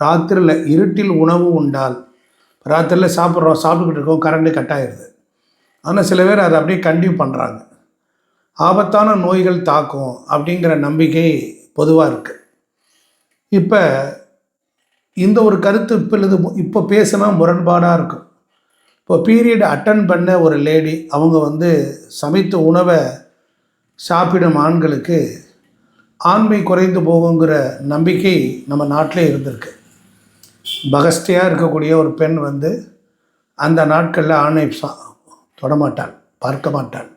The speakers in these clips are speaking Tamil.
ராத்திரியில் இருட்டில் உணவு உண்டால் ராத்திரியில் சாப்பிட்றோம் சாப்பிட்டுக்கிட்டு இருக்கோம் கரண்ட்டு கட் ஆயிடுது ஆனால் சில பேர் அதை அப்படியே கண்டினியூ பண்ணுறாங்க ஆபத்தான நோய்கள் தாக்கும் அப்படிங்கிற நம்பிக்கை பொதுவாக இருக்குது இப்போ இந்த ஒரு கருத்து இப்போ இது இப்போ பேசினா முரண்பாடாக இருக்கும். இப்போ பீரியட் அட்டன் பண்ண ஒரு லேடி அவங்க வந்து சமைத்த உணவை சாப்பிடும் ஆண்களுக்கு ஆண்மை குறைந்து போகுங்கிற நம்பிக்கை நம்ம நாட்டிலே இருந்திருக்கு. பகஸ்தியாக இருக்கக்கூடிய ஒரு பெண் வந்து அந்த நாட்களில் ஆணை தொடமாட்டாள் பார்க்க மாட்டாள்.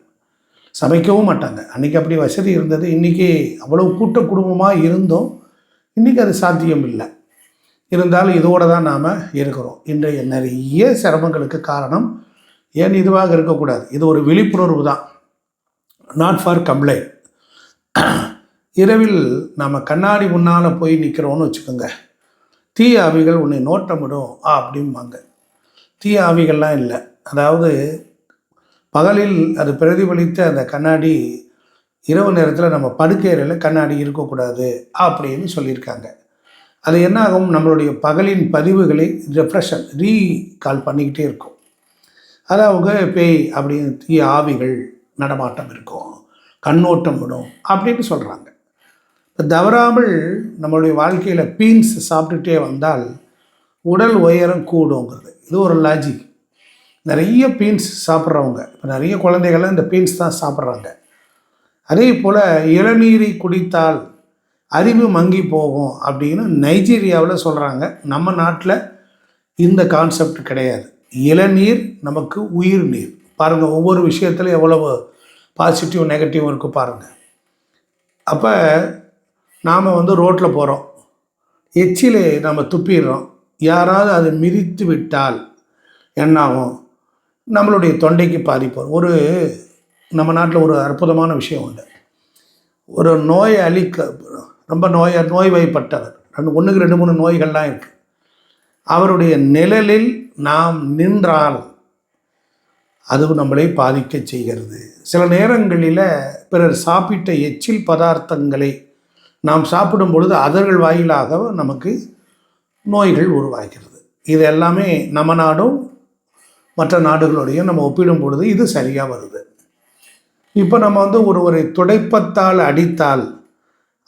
சமைக்கவும் மாட்டாங்க. அன்றைக்கி அப்படி வசதி இருந்தது. இன்றைக்கி அவ்வளோ கூட்ட குடும்பமாக இருந்தும். இன்றைக்கி அது சாத்தியம் இல்லை. இருந்தாலும் இதோடு தான் நாம் இருக்கிறோம். இன்றைய நிறைய சிரமங்களுக்கு காரணம் ஏன் இதுவாக இருக்கக்கூடாது? இது ஒரு விழிப்புணர்வு தான். நாட் ஃபார் கம்ப்ளைண்ட் இரவில் நாம் கண்ணாடி முன்னால் போய் நிற்கிறோன்னு வச்சுக்கோங்க. தீய ஆவிகள் உன்னை நோட்டமிடும் ஆ அப்படிம்பாங்க. தீய ஆவிகள்லாம் இல்லை. அதாவது பகலில் அது பிரதிபலித்த அந்த கண்ணாடி இரவு நேரத்தில் நம்ம படுக்கையறையில் கண்ணாடி இருக்கக்கூடாது அப்படின்னு சொல்லியிருக்காங்க. அது என்ன ஆகும் நம்மளுடைய பகலின் பதிவுகளை ரெஃப்ரெஷன் ரீகால் பண்ணிக்கிட்டே இருக்கும். அதாவது பேய் அப்படின்னு தீய ஆவிகள் நடமாட்டம் இருக்கும் கண்ணோட்டம் விடும் அப்படின்னு சொல்கிறாங்க தவறாமல் நம்மளுடைய வாழ்க்கையில் பீன்ஸ் சாப்பிட்டுட்டே வந்தால் உடல் உயரம் கூடுங்கிறது. இது ஒரு லாஜிக் நிறைய பீன்ஸ் சாப்பிட்றவங்க இப்போ நிறைய குழந்தைகள்லாம் இந்த பீன்ஸ் தான் சாப்பிட்றாங்க. அதே போல் இளநீரை குடித்தால் அறிவு மங்கி போகும் அப்படின்னு நைஜீரியாவில் சொல்கிறாங்க நம்ம நாட்டில் இந்த கான்செப்ட் கிடையாது. இளநீர் நமக்கு உயிர் நீர் பாருங்கள் ஒவ்வொரு விஷயத்துலையும் எவ்வளவு பாசிட்டிவ் நெகட்டிவ் இருக்குது பாருங்கள் அப்போ நாம் வந்து ரோட்டில் போகிறோம் எச்சிலே நம்ம துப்பிடுறோம். யாராவது அதை மிதித்து விட்டால் என்னாகும்? நம்மளுடைய தொண்டைக்கு பாதிப்போம். ஒரு நம்ம நாட்டில் ஒரு அற்புதமான விஷயம் உண்டு. ஒரு நோயை அழிக்க ரொம்ப நோய நோய்வாய்ப்பட்டவர். ரெண்டு ஒன்றுக்கு ரெண்டு மூணு நோய்கள்லாம் இருக்குது அவருடைய நிழலில் நாம் நின்றால் அது நம்மளை பாதிக்க செய்கிறது. சில நேரங்களில் பிறர் சாப்பிட்ட எச்சில் பதார்த்தங்களை நாம் சாப்பிடும் பொழுது அதர்கள் வாயிலாக நமக்கு நோய்கள் உருவாகிறது. இது எல்லாமே நம்ம நாடும் மற்ற நாடுகளோடையும் நம்ம ஒப்பிடும் பொழுது இது சரியாக வருது. இப்போ நம்ம வந்து ஒருவரை துடைப்பத்தால் அடித்தால்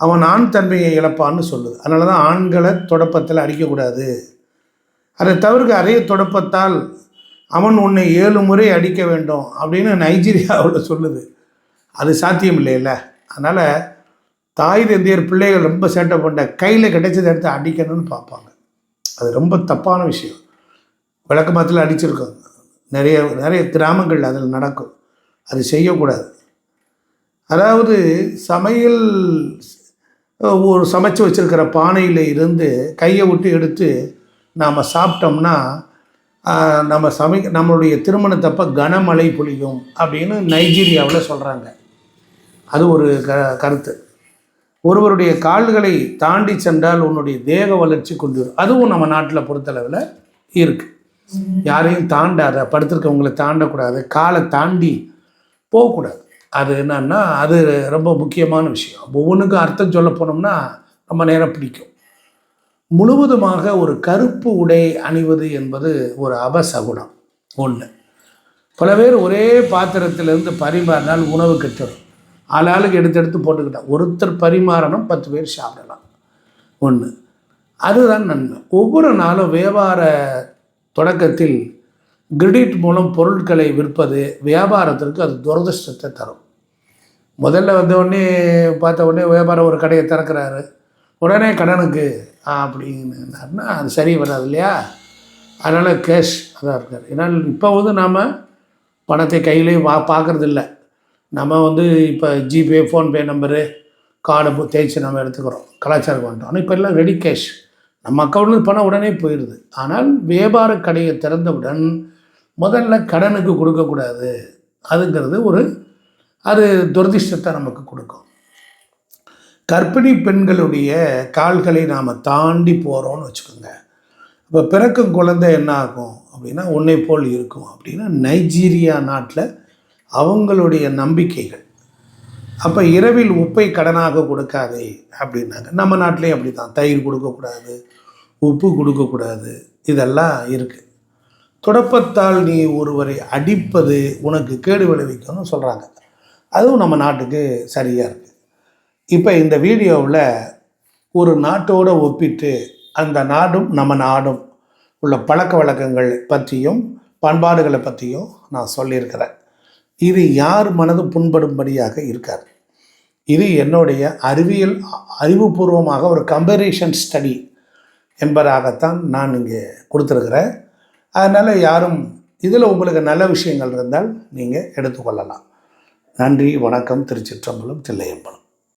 அவன் ஆண் தன்மையை இழப்பான்னு சொல்லுது. அதனால தான் ஆண்களை தொடப்பத்தில் அடிக்கக்கூடாது. அதை தவிர்க்க அதே தொடப்பத்தால் அவன் உன்னை ஏழு முறை அடிக்க வேண்டும் அப்படின்னு நைஜீரியாவில் சொல்லுது. அது சாத்தியம் இல்லைல்ல அதனால் தாய் தந்தையர் பிள்ளைகள் ரொம்ப சேட்டை பண்ண கையில் கிடைச்சதை எடுத்து அடிக்கணும்னு பார்ப்பாங்க. அது ரொம்ப தப்பான விஷயம். விளக்கமாத்தில் அடிச்சிருக்காங்க நிறைய நிறைய கிராமங்கள் அதில் நடக்கும். அது செய்யக்கூடாது. அதாவது சமையல் ஒரு சமைச்சு வச்சுருக்கிற பானையில் இருந்து கையை விட்டு எடுத்து நாம் சாப்பிட்டோம்னா நம்ம சமை நம்மளுடைய திருமணத்தப்ப கனமழை பொழியும் அப்படின்னு நைஜீரியாவில் சொல்கிறாங்க அது ஒரு க கருத்து. ஒருவருடைய கால்களை தாண்டி சென்றால் உன்னுடைய தேக வளர்ச்சி கொண்டு வரும் அதுவும் நம்ம நாட்டில் பொறுத்தளவில் இருக்குது யாரையும் தாண்டாத படுத்திருக்கவங்களை தாண்டக்கூடாது காலை தாண்டி போகக்கூடாது. அது என்னன்னா அது ரொம்ப முக்கியமான விஷயம். ஒவ்வொன்றுக்கும் அர்த்தம் சொல்ல போனோம்னா ரொம்ப நேரம் பிடிக்கும். முழுவதுமாக ஒரு கருப்பு உடை அணிவது என்பது ஒரு அபசகுணம். ஒன்று பல பேர் ஒரே பாத்திரத்திலிருந்து பரிமாறினால் உணவு கெட்டுடும் ஆளாளுக்கு எடுத்து எடுத்து போட்டுக்கிட்டேன் ஒருத்தர் பரிமாறணும் பத்து பேர் சாப்பிடலாம். ஒன்று அதுதான் நன்மை. ஒவ்வொரு நாளும் வியாபார தொடக்கத்தில் கிரெடிட் மூலம் பொருட்களை விற்பது வியாபாரத்திற்கு அது துரதிர்ஷ்டத்தை தரும். முதல்ல வந்த உடனே பார்த்த உடனே வியாபாரம் ஒரு கடையை திறக்கிறாரு. உடனே கடனுக்கு அப்படின்னாருன்னா அது சரி வராது இல்லையா? அதனால் கேஷ் அதான் இருக்கார். ஏன்னா இப்போ வந்து நாம் பணத்தை கையிலையும் வா பார்க்குறதில்ல. நம்ம வந்து இப்போ ஜிபே ஃபோன்பே நம்பரு கார்டு தேய்ச்சி நம்ம எடுத்துக்கிறோம். கலாச்சாரம் வந்துட்டோம் ஆனால் இப்போ எல்லாம் ரெடி கேஷ் நம்ம அக்கௌண்ட்லேருந்து பணம் உடனே போயிடுது ஆனால் வியாபார கடையை திறந்தவுடன் முதல்ல கடனுக்கு கொடுக்கக்கூடாது அதுங்கிறது ஒரு அது துரதிர்ஷ்டத்தை நமக்கு கொடுக்கும். கர்ப்பிணி பெண்களுடைய கால்களை நாம் தாண்டி போகிறோம்னு வச்சுக்கோங்க. இப்போ பிறக்கும் குழந்தை என்ன ஆகும்? அப்படின்னா உன்னை போல் இருக்கும். அப்படின்னா நைஜீரியா நாட்டில் அவங்களுடைய நம்பிக்கைகள். அப்போ இரவில் உப்பை கடனாக கொடுக்காதே அப்படின்னாங்க. நம்ம நாட்டிலையும் அப்படி தான் தயிர் கொடுக்கக்கூடாது உப்பு கொடுக்கக்கூடாது இதெல்லாம் இருக்குது துடப்பத்தால் நீ ஒருவரை அடிப்பது உனக்கு கேடு விளைவிக்கும்னு சொல்கிறாங்க அதுவும் நம்ம நாட்டுக்கு சரியாக இருக்குது இப்போ இந்த வீடியோவில் ஒரு நாட்டோட ஒப்பிட்டு அந்த நாடும் நம்ம நாடும் உள்ள பழக்க வழக்கங்கள் பற்றியும் பண்பாடுகளை பற்றியும் நான் சொல்லியிருக்கிறேன். இது யார் மனது புண்படும்படியாக இருக்காது இது என்னுடைய அறிவியல் அறிவுபூர்வமாக ஒரு கம்பேரிஷன் ஸ்டடி என்பதாகத்தான் நான் இங்கே கொடுத்துருக்குறேன். அதனால் யாரும் இதில் உங்களுக்கு நல்ல விஷயங்கள் இருந்தால் நீங்கள் எடுத்துக்கொள்ளலாம். நன்றி வணக்கம் திருச்சிற்றம்பலம் தில்லையம்பலம்.